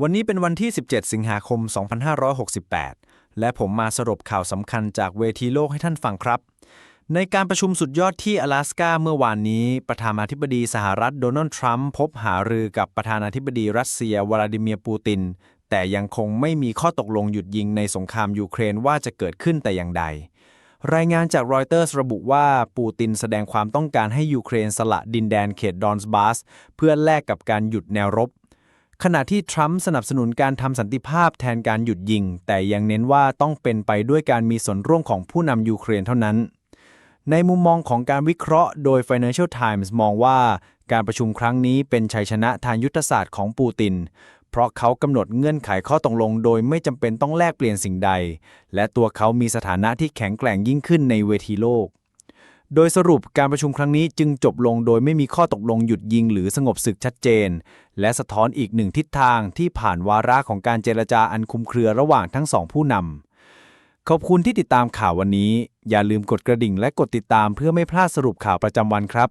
วันนี้เป็นวันที่ 17 สิงหาคม 2568 และผมมาสรุปข่าวสำคัญจากเวทีโลกให้ท่านฟังครับ ในการประชุมสุดยอดที่阿拉สกาเมื่อวานนี้ ประธานาธิบดีสหรัฐโดนัลด์ทรัมป์พบหารือกับประธานาธิบดีรัสเซียวลาดิเมียร์ปูติน แต่ยังคงไม่มีข้อตกลงหยุดยิงในสงครามยูเครนว่าจะเกิดขึ้นแต่อย่างใด รายงานจากรอยเตอร์สระบุว่าปูตินแสดงความต้องการให้ยูเครนสละดินแดนเขตดอนสบาสเพื่อแลกกับการหยุดแนวรบ ขณะที่ทรัมป์สนับสนุนการทำสันติภาพแทนการหยุดยิง แต่ยังเน้นว่าต้องเป็นไปด้วยการมีส่วนร่วมของผู้นำยูเครนเท่านั้น ในมุมมองของการวิเคราะห์โดย Financial Times มองว่า การประชุมครั้งนี้เป็นชัยชนะทางยุทธศาสตร์ของปูติน เพราะเขากำหนดเงื่อนไขข้อตกลง โดยไม่จำเป็นต้องแลกเปลี่ยนสิ่งใด และตัวเขามีสถานะที่แข็งแกร่งยิ่งขึ้นในเวทีโลก โดยสรุปการประชุมครั้งนี้จึงจบลงโดยไม่มีข้อตกลงหยุดยิงหรือสงบศึกชัดเจน และสะท้อนอีกหนึ่งทิศทางที่ผ่านวาระของการเจรจาอันคุมเครือระหว่างทั้งสองผู้นำขอบคุณที่ติดตามข่าววันนี้ อย่าลืมกดกระดิ่งและกดติดตามเพื่อไม่พลาดสรุปข่าวประจำวันครับ